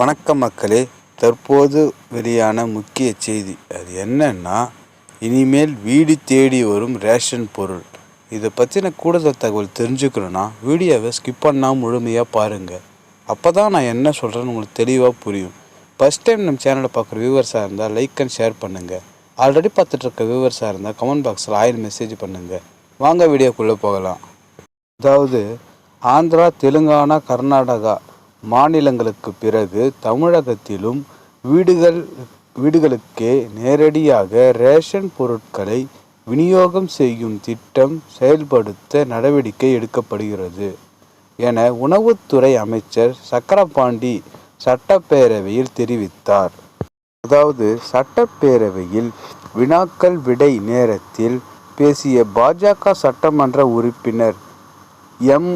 வணக்கம் மக்களே. தற்போது வெளியான முக்கிய செய்தி. அது என்னன்னா இனிமேல் வீடு தேடி வரும் ரேஷன் பொருள். இதை பற்றின கூடுதல் தகவல் தெரிஞ்சுக்கணுன்னா வீடியோவை ஸ்கிப் பண்ணால் முழுமையாக பாருங்கள் அப்போ தான் நான் என்ன சொல்கிறேன்னு உங்களுக்கு தெளிவாக புரியும். ஃபஸ்ட் டைம் நம்ம சேனலை பார்க்குற வியூவர்ஸாக இருந்தால் லைக் அண்ட் ஷேர் பண்ணுங்கள் ஆல்ரெடி பார்த்துட்ருக்க வியூவர்ஸாக இருந்தால் கமெண்ட் பாக்ஸில் ஆயில் மெசேஜ் பண்ணுங்கள் வாங்க வீடியோக்குள்ளே போகலாம். அதாவது ஆந்திரா தெலுங்கானா கர்நாடகா மாநிலங்களுக்கு பிறகு தமிழகத்திலும் வீடுகள் வீடுகளுக்கே நேரடியாக ரேஷன் பொருட்களை விநியோகம் செய்யும் திட்டம் செயல்படுத்த நடவடிக்கை எடுக்கப்படுகிறது என உணவுத்துறை அமைச்சர் சக்கரபாண்டி சட்டப்பேரவையில் தெரிவித்தார். அதாவது சட்டப்பேரவையில் வினாக்கள் விடை நேரத்தில் பேசிய பாஜக சட்டமன்ற உறுப்பினர் எம்.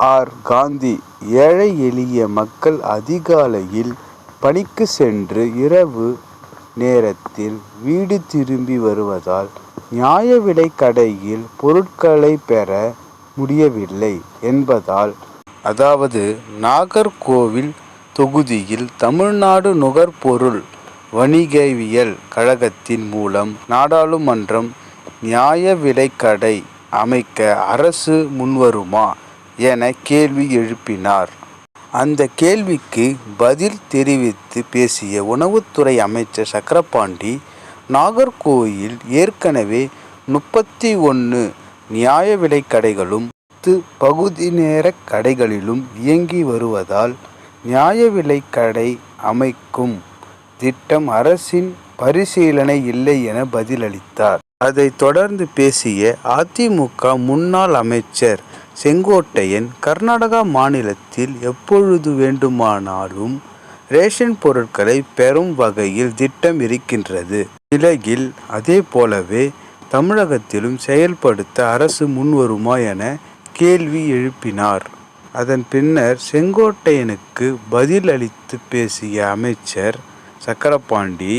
ஆர். காந்தி ஏழை எளிய மக்கள் அதிகாலையில் பணிக்கு சென்று இரவு நேரத்தில் வீடு திரும்பி வருவதால் நியாய விலை கடையில் பொருட்களை பெற முடியவில்லை என்பதால் அதாவது நாகர்கோவில் தொகுதியில் தமிழ்நாடு நுகர்பொருள் வணிகவியல் கழகத்தின் மூலம் நாடாளுமன்றம் நியாய விலைக்கடை அமைக்க அரசு முன்வருமா? என கேள்வி எழுப்பினார். அந்த கேள்விக்கு பதில் தெரிவித்து பேசிய உணவுத்துறை அமைச்சர் சக்கரபாண்டி நாகர்கோயில் ஏற்கனவே முப்பத்தி ஒன்று நியாய விலை கடைகளும் பத்து பகுதி நேர கடைகளிலும் இயங்கி வருவதால் நியாய விலை கடை அமைக்கும் திட்டம் அரசின் பரிசீலனை இல்லை என பதிலளித்தார். அதைத் தொடர்ந்து பேசிய அதிமுக முன்னாள் அமைச்சர் செங்கோட்டையன் கர்நாடகா மாநிலத்தில் எப்பொழுது வேண்டுமானாலும் ரேஷன் பொருட்களை பெறும் வகையில் திட்டம் இருக்கின்றது. நிலையில் அதே போலவே தமிழகத்திலும் செயல்படுத்த அரசு முன்வருமா என கேள்வி எழுப்பினார். அதன் பின்னர் செங்கோட்டையனுக்கு பதில் அளித்து பேசிய அமைச்சர் சக்கரபாண்டி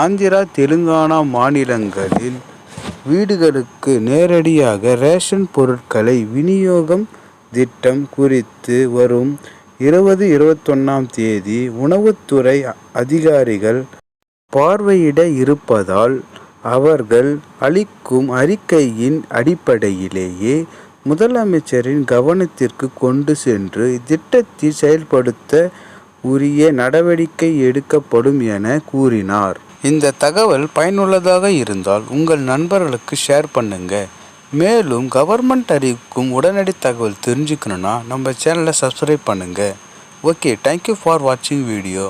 ஆந்திரா தெலுங்கானா மாநிலங்களில் வீடுகளுக்கு நேரடியாக ரேஷன் பொருட்களை விநியோகம் திட்டம் குறித்து வரும் இருபது இருபத்தொன்னாம் தேதி உணவுத்துறை அதிகாரிகள் பார்வையிட இருப்பதால் அவர்கள் அளிக்கும் அறிக்கையின் அடிப்படையிலேயே முதலமைச்சரின் கவனத்திற்கு கொண்டு சென்று இத்திட்டத்தை செயல்படுத்த உரிய நடவடிக்கை எடுக்கப்படும் என கூறினார். இந்த தகவல் பயனுள்ளதாக இருந்தால் உங்கள் நண்பர்களுக்கு ஷேர் பண்ணுங்க. மேலும் கவர்மெண்ட் அறிவிக்கும் உடனடி தகவல் தெரிஞ்சுக்கணுன்னா நம்ம சேனலை சப்ஸ்கிரைப் பண்ணுங்கள் ஓகே தேங்க்யூ ஃபார் வாட்சிங் வீடியோ